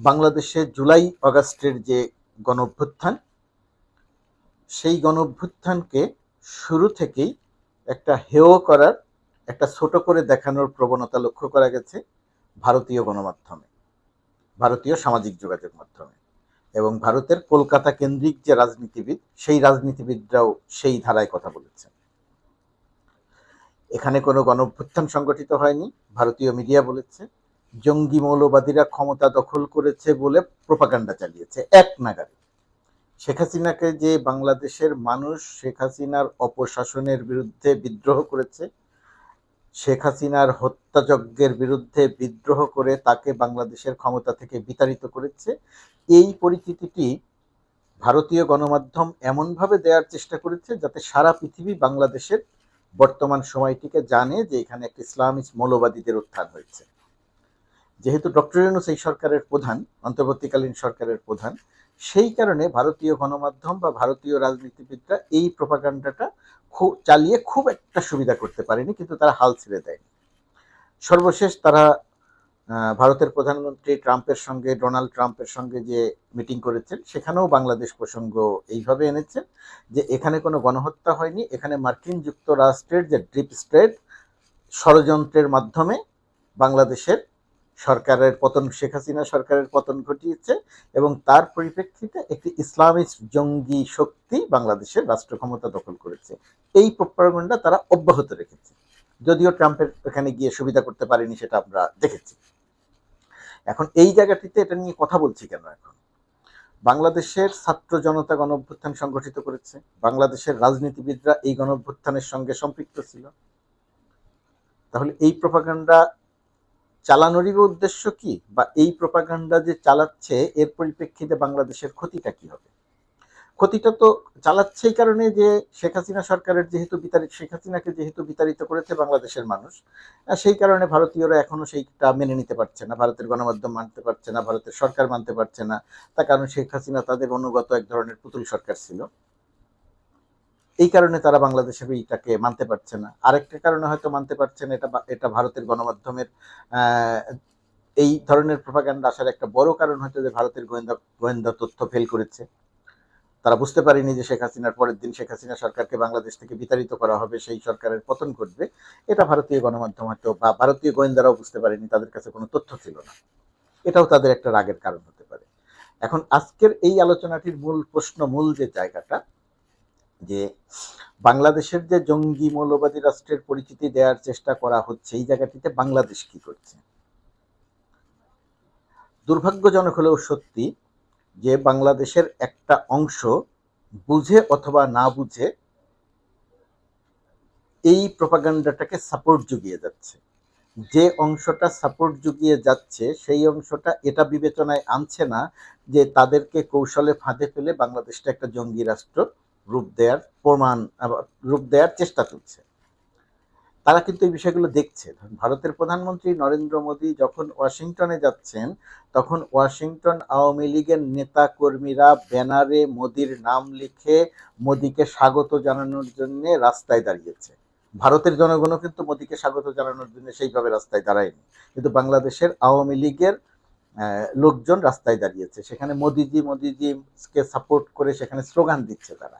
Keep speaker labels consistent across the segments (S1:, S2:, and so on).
S1: বাংলাদেশে জুলাই অগাস্টের যে গণঅভ্যুত্থান সেই গণঅভ্যুত্থানকে শুরু থেকেই একটা হেয় করার, একটা ছোট করে দেখানোর প্রবণতা লক্ষ্য করা গেছে ভারতীয় গণমাধ্যমে, ভারতীয় সামাজিক যোগাযোগ মাধ্যমে। এবং ভারতের কলকাতা কেন্দ্রিক যে রাজনীতিবিদ, সেই রাজনীতিবিদরাও সেই ধারায় কথা বলেছেন। এখানে কোনো গণঅভ্যুত্থান সংগঠিত হয়নি, ভারতীয় মিডিয়া বলেছে। জঙ্গি মৌলবাদীরা ক্ষমতা দখল করেছে বলে প্রপাগান্ডা চালিয়েছে। এক নাগারে। শেখ হাসিনাকে যে বাংলাদেশের মানুষ শেখ হাসিনার অপশাসনের বিরুদ্ধে বিদ্রোহ করেছে, শেখ হাসিনার হত্যাযজ্ঞের বিরুদ্ধে বিদ্রোহ করে তাকে বাংলাদেশের ক্ষমতা থেকে বিতাড়িত করেছে, এই পরিচিতিটি ভারতীয় গণমাধ্যম এমনভাবে দেওয়ার চেষ্টা করেছে যাতে সারা পৃথিবী বাংলাদেশের বর্তমান সময়টিকে জানে যে এখানে একটা ইসলামিক মৌলবাদীদের উত্থান হয়েছে। যেহেতু ডক্টর ইউনুস এই সরকারের প্রধান, অন্তর্বর্তীকালীন সরকারের প্রধান, সেই কারণে ভারতীয় গণমাধ্যম বা ভারতীয় রাজনীতিবিদরা এই প্রপাগান্ডাটা খুব চালিয়ে খুব একটা সুবিধা করতে পারেনি, কিন্তু তারা হাল ছেড়ে দেয়নি। সর্বশেষ তারা ভারতের প্রধানমন্ত্রী ট্রাম্পের সঙ্গে, ডোনাল্ড ট্রাম্পের সঙ্গে যে মিটিং করেছেন, সেখানেও বাংলাদেশ প্রসঙ্গ এইভাবে এনেছেন যে এখানে কোনো গণহত্যা হয়নি, এখানে মার্কিন যুক্তরাষ্ট্রের যে ড্রিপ স্টেট ষড়যন্ত্রের মাধ্যমে বাংলাদেশের সরকারের পতন, শেখ হাসিনা সরকারের পতন ঘটিয়েছে এবং তার পরিপ্রেক্ষিতে একটি ইসলামিক জঙ্গি শক্তি বাংলাদেশের রাষ্ট্র ক্ষমতা দখল করেছে। এই প্রপারগণ্ডা তারা অব্যাহত রেখেছে। যদিও ট্রাম্পের এখানে গিয়ে সুবিধা করতে পারেনি সেটা আমরা দেখেছি। এখন এই জায়গাটিতে এটা নিয়ে কথা বলছি কেন এখন? বাংলাদেশের ছাত্র জনতা গণঅভ্যুত্থান সংগঠিত করেছে। বাংলাদেশের রাজনীতিবিদরা এই গণঅভ্যুত্থানের সঙ্গে সম্পৃক্ত ছিল। তাহলে এই প্রপাগান্ডা চালানোরই উদ্দেশ্য কি বা এই প্রপাগান্ডা যে চালাচ্ছে, এর পরিপ্রেক্ষিতে বাংলাদেশের ক্ষতিটা কি হবে? ক্ষতিটা তো চালাচ্ছে এই কারণে যে শেখ হাসিনা সরকারের যেহেতু বিতাড়িত, শেখ হাসিনাকে যেহেতু বিতাড়িত করেছে বাংলাদেশের মানুষ সেই কারণে ভারতীয়রা এখনও সেইটা মেনে নিতে পারছে না। ভারতের গণমাধ্যম মানতে পারছে না, ভারতের সরকার মানতে পারছে না। তার কারণ শেখ হাসিনা তাদের অনুগত এক ধরনের পুতুল সরকার ছিল। এই কারণে তারা বাংলাদেশের এইটাকে মানতে পারছে না। আরেকটা কারণে হয়তো মানতে পারছে না, এটা এটা ভারতের গণমাধ্যমের এই ধরনের প্রপাগান্ডা আসার একটা বড় কারণ হয়তো যে ভারতের গোয়েন্দা গোয়েন্দা তথ্য ফেল করেছে। তারা বুঝতে পারেনি যে শেখ হাসিনার পরের দিন শেখ হাসিনা সরকারকে বাংলাদেশ থেকে বিতাড়িত করা হবে, সেই সরকারের পতন ঘটবে। এটা ভারতীয় গণমাধ্যম হয়তো বা ভারতীয় গোয়েন্দারাও বুঝতে পারেনি, তাদের কাছে কোনো তথ্য ছিল না। এটাও তাদের একটা রাগের কারণ হতে পারে। এখন আজকের এই আলোচনাটির মূল প্রশ্ন, মূল যে জায়গাটা যে বাংলাদেশের যে জঙ্গি মৌলবাদী রাষ্ট্রের পরিচিতি দেওয়ার চেষ্টা করা হচ্ছে, এই জায়গাটিতে বাংলাদেশ কি করছে? দুর্ভাগ্যজনক হলেও সত্যি যে বাংলাদেশের একটা অংশ বুঝে অথবা না বুঝে এই প্রপাগান্ডাটাকে সাপোর্ট জুগিয়ে যাচ্ছে। যে অংশটা সাপোর্ট জুগিয়ে যাচ্ছে, সেই অংশটা এটা বিবেচনায় আনছে না যে তাদেরকে কৌশলে ফাঁদে ফেলে বাংলাদেশটা একটা জঙ্গি রাষ্ট্র রূপ দেওয়ার প্রমাণ রূপ দেওয়ার চেষ্টা করছে। তারা কিন্তু এই বিষয়গুলো দেখছে। ভারতের প্রধানমন্ত্রী নরেন্দ্র মোদী যখন ওয়াশিংটনে যাচ্ছেন, তখন ওয়াশিংটন আওয়ামী লীগের নেতা কর্মীরা ব্যানারে মোদির নাম লিখে মোদিকে স্বাগত জানানোর জন্য রাস্তায় দাঁড়িয়েছে। ভারতের জনগণও কিন্তু মোদিকে স্বাগত জানানোর জন্য সেইভাবে রাস্তায় দাঁড়ায়নি। কিন্তু বাংলাদেশের আওয়ামী লীগের লোকজন রাস্তায় দাঁড়িয়েছে। সেখানে মোদিজি, মোদিজিকে সাপোর্ট করে সেখানে স্লোগান দিচ্ছে তারা।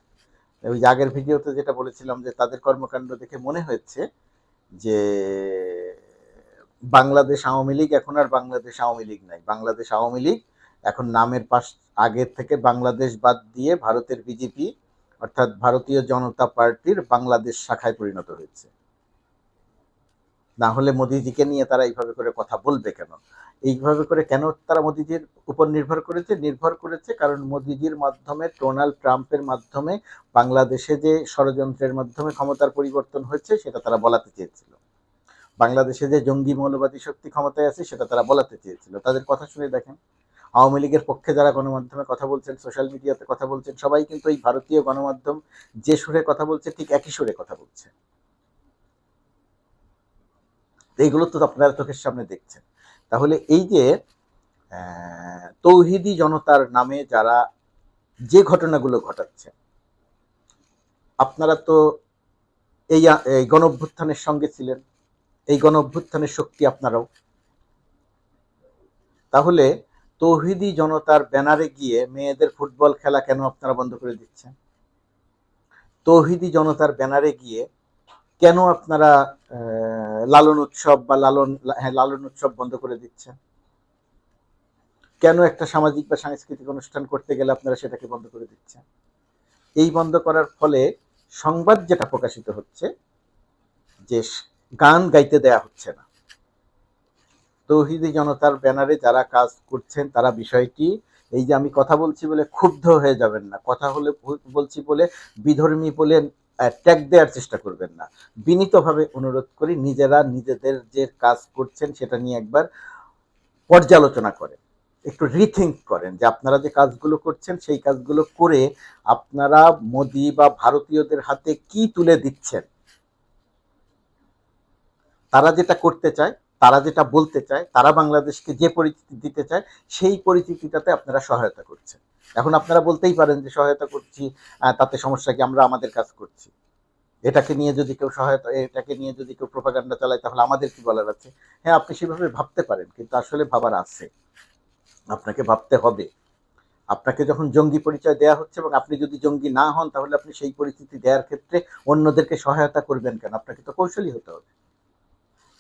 S1: ওই আগের ভিডিওতে যেটা বলেছিলাম যে তাদের কর্মকাণ্ড দেখে মনে হয়েছে যে বাংলাদেশ আওয়ামী লীগ এখন আর বাংলাদেশ আওয়ামী লীগ নাই। বাংলাদেশ আওয়ামী লীগ এখন নামের পাশ আগের থেকে বাংলাদেশ বাদ দিয়ে ভারতের বিজেপি অর্থাৎ ভারতীয় জনতা পার্টির বাংলাদেশ শাখায় পরিণত হয়েছে। না হলে মোদিজিকে নিয়ে তারা এইভাবে করে কথা বলবে কেন? এইভাবে করে কেন তারা মোদিজির উপর নির্ভর করেছে? নির্ভর করেছে কারণ মোদিজির মাধ্যমে, ডোনাল্ড ট্রাম্পের মাধ্যমে, বাংলাদেশে যে ষড়যন্ত্রের মাধ্যমে ক্ষমতার পরিবর্তন হয়েছে, সেটা তারা বলাতে চেয়েছিল। বাংলাদেশে যে জঙ্গি মৌলবাদী শক্তি ক্ষমতায় আছে, সেটা তারা বলাতে চেয়েছিল। তাদের কথা শুনে দেখেন। আওয়ামী লীগের পক্ষে যারা গণমাধ্যমে কথা বলছেন, সোশ্যাল মিডিয়াতে কথা বলছেন, সবাই কিন্তু এই ভারতীয় গণমাধ্যম যে সুরে কথা বলছে, ঠিক একই সুরে কথা বলছে। এইগুলো তো আপনারা চোখের সামনে দেখছেন। তাহলে এই যে তৌহিদি জনতার নামে যারা যে ঘটনাগুলো ঘটাচ্ছে, আপনারা তো এই গণ অভ্যুত্থানের সঙ্গে ছিলেন, এই গণ অভ্যুত্থানের শক্তি আপনারাও। তাহলে তৌহিদি জনতার ব্যানারে গিয়ে মেয়েদের ফুটবল খেলা কেন আপনারা বন্ধ করে দিচ্ছেন? তৌহিদি জনতার ব্যানারে গিয়ে কেন আপনারা লালন উৎসব বা লালন হ্যাঁ লালন উৎসব বন্ধ করে দিচ্ছে। কেন একটা সামাজিক বা সাংস্কৃতিক অনুষ্ঠান করতে গেলে আপনারা সেটাকে বন্ধ করে দিচ্ছেন? এই বন্ধ করার ফলে সংবাদ যেটা প্রকাশিত হচ্ছে, যে গান গাইতে দেয়া হচ্ছে না। তৌহিদি জনতার ব্যানারে যারা কাজ করছেন, তারা বিষয়টি, এই যে আমি কথা বলছি বলে ক্ষুব্ধ হয়ে যাবেন না। কথা হলে বলছি বলে বিধর্মী বলে ট্যাগ দেওয়ার চেষ্টা করবেন না। বিনীতভাবে অনুরোধ করি নিজেরা নিজেদের যে কাজ করছেন সেটা নিয়ে একবার পর্যালোচনা করেন। একটু রিথিঙ্ক করেন যে আপনারা যে কাজগুলো করছেন সেই কাজগুলো করে আপনারা মোদি বা ভারতীয়দের হাতে কি তুলে দিচ্ছেন? তারা যেটা করতে চায় তারা যেটা বলতে চায়, তারা বাংলাদেশকে যে পরিচিতি দিতে চায়, সেই পরিচিতিটাতে আপনারা সহায়তা করছেন। এখন আপনারা বলতেই পারেন যে সহায়তা করছি তাতে সমস্যা কি, আমরা আমাদের কাজ করছি। এটাকে নিয়ে যদি কেউ সহায়তা, এটাকে নিয়ে যদি কেউ প্রোপাগান্ডা চালায়, তাহলে আমাদের কি বলার আছে? হ্যাঁ আপনি সেভাবে ভাবতে পারেন, কিন্তু আসলে ভাবার আছে। আপনাকে ভাবতে হবে। আপনাকে যখন জঙ্গি পরিচয় দেওয়া হচ্ছে এবং আপনি যদি জঙ্গি না হন, তাহলে আপনি সেই পরিস্থিতি দেওয়ার ক্ষেত্রে অন্যদেরকে সহায়তা করবেন কেন? আপনাকে তো কৌশলী হতে হবে।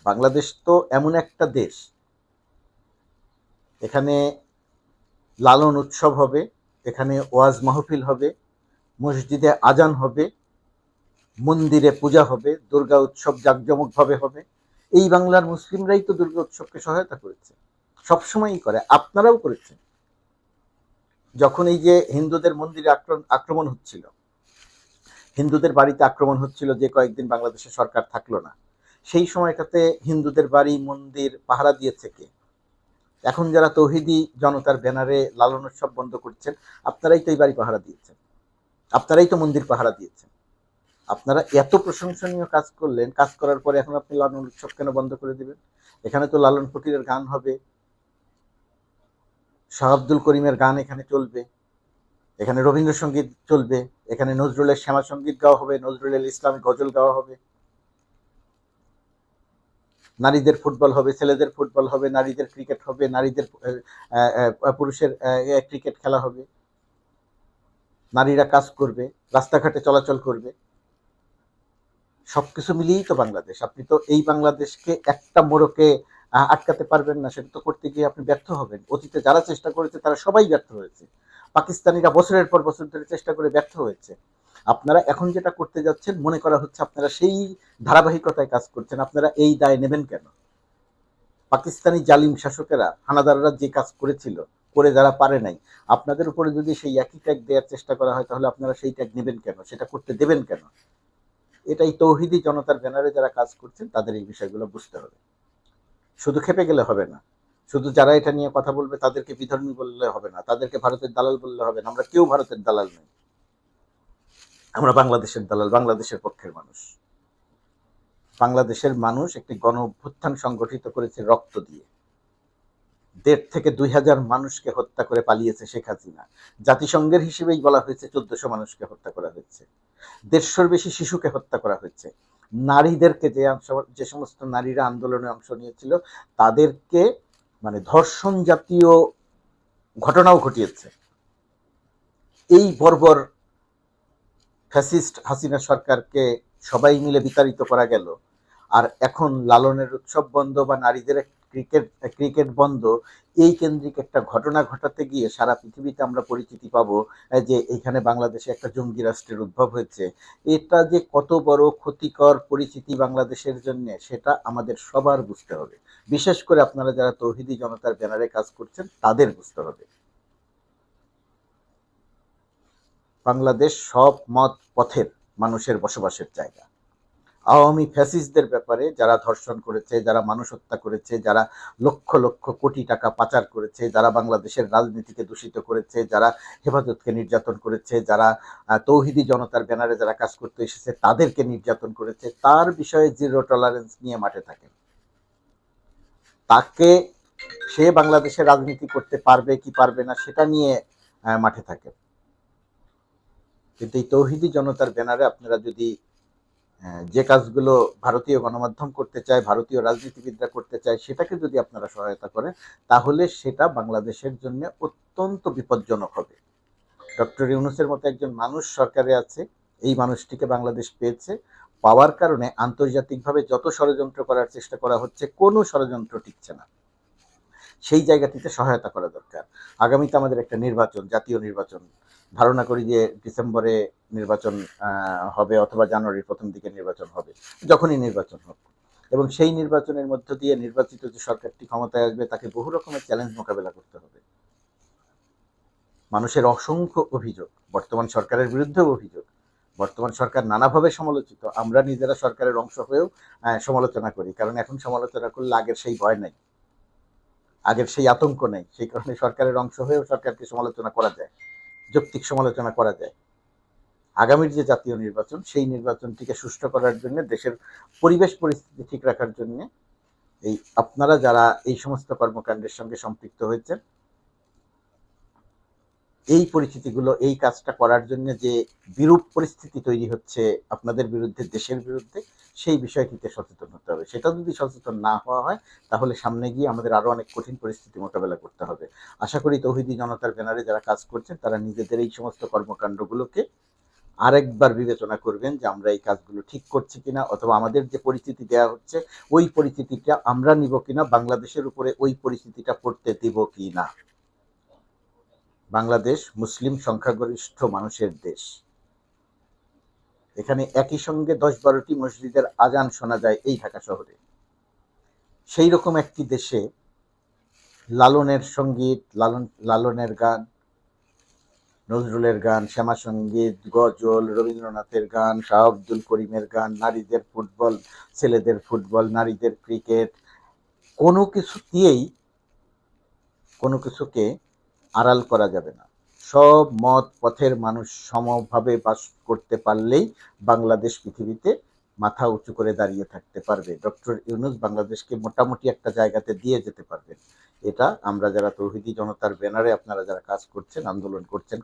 S1: বাংলাদেশ তো এমন একটা দেশ। এখানে লালন উৎসব হবে, এখানে ওয়াজ মাহফিল হবে, মসজিদে আজান হবে, মন্দিরে পূজা হবে, দুর্গা উৎসব জাঁকজমকভাবে হবে। এই বাংলার মুসলিমরাই তো দুর্গা উৎসবকে সহায়তা করেছে। সবসময়ই করে, আপনারাও করেছেন। যখন এই যে হিন্দুদের মন্দিরে আক্রমণ হচ্ছিল, হিন্দুদের বাড়িতে আক্রমণ হচ্ছিল যে কয়েকদিন বাংলাদেশের সরকার থাকল না সেই সময়টাতে হিন্দুদের বাড়ি মন্দির পাহারা দিয়েছে কে এখন যারা তৌহিদি জনতার ব্যানারে লালন উৎসব বন্ধ করছেন, আপনারাই তো এই বাড়ি পাহারা দিয়েছেন। আপনারাই তো মন্দির পাহারা দিয়েছেন। আপনারা এত প্রশংসনীয় কাজ করলেন, কাজ করার পরে এখন আপনি লালন উৎসব কেন বন্ধ করে দিবেন? এখানে তো লালন ফকিরের গান হবে। শাহ আব্দুল করিমের গান এখানে চলবে। এখানে রবীন্দ্রসঙ্গীত চলবে। এখানে নজরুলের শ্যামা সংগীত গাওয়া হবে, নজরুলের ইসলামিক গজল গাওয়া হবে। নারীদের ফুটবল হবে, ছেলেদের ফুটবল হবে, নারীদের ক্রিকেট হবে, নারীদের পুরুষের ক্রিকেট খেলা হবে। নারীরা কাজ করবে, রাস্তাঘাটে চলাচল করবে। সবকিছু মিলিয়েই তো বাংলাদেশ। আপনি তো এই বাংলাদেশকে একটা মোড়কে আটকাতে পারবেন না, সেটা তো করতে গিয়ে আপনি ব্যর্থ হবেন। অতীতে যারা চেষ্টা করেছে, তারা সবাই ব্যর্থ হয়েছে। পাকিস্তানিরা বছরের পর বছর ধরে চেষ্টা করে ব্যর্থ হয়েছে। আপনারা এখন যেটা করতে যাচ্ছেন, মনে করা হচ্ছে আপনারা সেই ধারাবাহিকতায় কাজ করছেন। আপনারা এই দায় নেবেন কেন? পাকিস্তানি জালিম শাসকেরা, হানাদাররা যে কাজ করেছিল, করে যারা পারে নাই, আপনাদের উপরে যদি সেই একই ট্যাগ দেওয়ার চেষ্টা করা হয়, তাহলে আপনারা সেই ট্যাগ নেবেন কেন? সেটা করতে দেবেন কেন? এটাই তৌহিদি জনতার ব্যানারে যারা কাজ করছেন, তাদের এই বিষয়গুলো বুঝতে হবে। শুধু খেপে গেলে হবে না। শুধু যারা এটা নিয়ে কথা বলবে, তাদেরকে বিধর্মী বললে হবে না। তাদেরকে ভারতের দালাল বললে হবে না। আমরা কেউ ভারতের দালাল নই। আমরা বাংলাদেশের দালাল, বাংলাদেশের পক্ষের মানুষ। বাংলাদেশের মানুষ একটি গণ অভ্যুত্থান সংগঠিত করেছে রক্ত দিয়ে। দেড় থেকে দুই হাজার মানুষকে হত্যা করে পালিয়েছে শেখ হাসিনা। জাতিসংঘের হিসেবেই বলা হয়েছে চোদ্দশো মানুষকে হত্যা করা হয়েছে। দেড়শোর বেশি শিশুকে হত্যা করা হয়েছে। নারীদেরকে যে যে সমস্ত নারীরা আন্দোলনে অংশ নিয়েছিল, তাদেরকে মানে ধর্ষণ জাতীয় ঘটনাও ঘটিয়েছে। এই বর্বর ফ্যাসিস্ট হাসিনা সরকারকে সবাই মিলে বিতাড়িত করা গেল। আর এখন লালনের উৎসব বন্ধ বা নারীদের ক্রিকেট ক্রিকেট বন্ধ, এই কেন্দ্রিক একটা ঘটনা ঘটাতে গিয়ে সারা পৃথিবীতে আমরা পরিচিতি পাবো যে এখানে বাংলাদেশে একটা জঙ্গি রাষ্ট্রের উদ্ভব হয়েছে। এটা যে কত বড় ক্ষতিকর পরিচিতি বাংলাদেশের জন্য, সেটা আমাদের সবার বুঝতে হবে। বিশেষ করে আপনারা যারা তৌহিদি জনতার ব্যানারে কাজ করছেন, তাদের বুঝতে হবে। বাংলাদেশ সব মত পথের মানুষের বসবাসের জায়গা। আওয়ামী ফ্যাসিস্টদের ব্যাপারে যারা ধর্ষণ করেছে, যারা মানুষ হত্যা করেছে, যারা লক্ষ লক্ষ কোটি টাকা পাচার করেছে, যারা বাংলাদেশের রাজনীতিকে দূষিত করেছে, যারা হেফাজতকে নির্যাতন করেছে, যারা তৌহিদি জনতার ব্যানারে যারা কাজ করতে এসেছে, তাদেরকে নির্যাতন করেছে, তার বিষয়ে জিরো টলারেন্স নিয়ে মাঠে থাকেন। তাকে সে বাংলাদেশে রাজনীতি করতে পারবে কি পারবে না, সেটা নিয়ে মাঠে থাকেন। কিন্তু এই তৌহিদি জনতার ব্যানারে আপনারা যদি যে কাজগুলো ভারতীয় গণমাধ্যম করতে চায়, ভারতীয় রাজনীতিবিদরা করতে চায়, সেটাকে যদি আপনারা সহায়তা করেন, তাহলে সেটা বাংলাদেশের জন্য অত্যন্ত বিপজ্জনক হবে। ডক্টর ইউনুসের মতো একজন মানুষ সরকারে আছে, এই মানুষটিকে বাংলাদেশ পেয়েছে। পাওয়ার কারণে আন্তর্জাতিকভাবে যত ষড়যন্ত্র করার চেষ্টা করা হচ্ছে, কোনো ষড়যন্ত্র টিকছে না। সেই জায়গাটিতে সহায়তা করা দরকার। আগামীতে আমাদের একটা নির্বাচন, জাতীয় নির্বাচন ধারণা করি যে ডিসেম্বরে নির্বাচন হবে অথবা জানুয়ারির প্রথম দিকে নির্বাচন হবে, যখনই নির্বাচন হবে এবং সেই নির্বাচনের মধ্য দিয়ে নির্বাচিত যে সরকারটি ক্ষমতায় আসবে, তাকে বহু রকমের চ্যালেঞ্জ মোকাবেলা করতে হবে। মানুষের অসংখ্য অভিযোগ, বর্তমান সরকারের বিরুদ্ধেও অভিযোগ, বর্তমান সরকার নানাভাবে সমালোচিত, আমরা নিজেরা সরকারের অংশ হয়েও সমালোচনা করি, কারণ এখন সমালোচনা করলে আগের সেই ভয় নেই। আগের সেই আতঙ্ক নেই, সেই কারণে সরকারের অংশ হয়েও সরকারকে সমালোচনা করা যায়। যৌক্তিক সমালোচনা করা যায়। আগামীর যে জাতীয় নির্বাচন, সেই নির্বাচনটিকে সুষ্ঠু করার জন্য, দেশের পরিবেশ পরিস্থিতি ঠিক রাখার জন্য এই আপনারা যারা এই সমস্ত কর্মকাণ্ডের সঙ্গে সম্পৃক্ত হয়েছেন, এই পরিস্থিতিগুলো, এই কাজটা করার জন্য যে বিরূপ পরিস্থিতি তৈরি হচ্ছে আপনাদের বিরুদ্ধে, দেশের বিরুদ্ধে সেই বিষয়টিতে সচেতন হতে হবে। সেটা যদি সচেতন না হওয়া হয়, তাহলে সামনে গিয়ে আমাদের আরও অনেক কঠিন পরিস্থিতি মোকাবেলা করতে হবে। আশা করি তৌহিদি জনতার ব্যানারে যারা কাজ করছেন, তারা নিজেদের এই সমস্ত কর্মকাণ্ডগুলোকে আরেকবার বিবেচনা করবেন যে আমরা এই কাজগুলো ঠিক করছি কিনা, অথবা আমাদের যে পরিস্থিতি দেওয়া হচ্ছে, ওই পরিস্থিতিটা আমরা নিব কিনা, বাংলাদেশের উপরে ওই পরিস্থিতিটা পড়তে দিব কি না বাংলাদেশ মুসলিম সংখ্যাগরিষ্ঠ মানুষের দেশ। এখানে একই সঙ্গে দশ বারোটি মসজিদের আজান শোনা যায় এই ঢাকা শহরে। সেই রকম একটি দেশে লালনের সংগীত, লালন, লালনের গান, নজরুলের গান শ্যামা সংগীত গজল, রবীন্দ্রনাথের গান, শাহ আব্দুল করিমের গান, নারীদের ফুটবল, ছেলেদের ফুটবল, নারীদের ক্রিকেট, কোনো কিছু দিয়েই কোনো কিছুকে আড়াল করা যাবে না। সব মত পথের মানুষ সমভাবে বাস করতে পারলেই বাংলাদেশ পৃথিবীতে মাথা উঁচু করে দাঁড়িয়ে থাকতে পারবে। ডক্টর ইউনুস বাংলাদেশকে মোটামুটি একটা জায়গাতে দিয়ে যেতে পারবেন। এটা আমরা যারা তৌহিদি জনতার ব্যানারে আপনারা যারা কাজ করছেন, আন্দোলন করছেন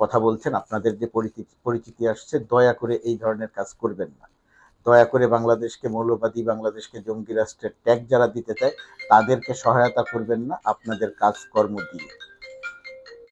S1: কথা বলছেন, আপনাদের যে পরিচিতি পরিচিতি আসছে, দয়া করে এই ধরনের কাজ করবেন না। দয়া করে বাংলাদেশকে মৌলবাদী, বাংলাদেশকে জঙ্গি রাষ্ট্রের ট্যাগ যারা দিতে চায়, তাদেরকে সহায়তা করবেন না আপনাদের কাজকর্ম দিয়ে।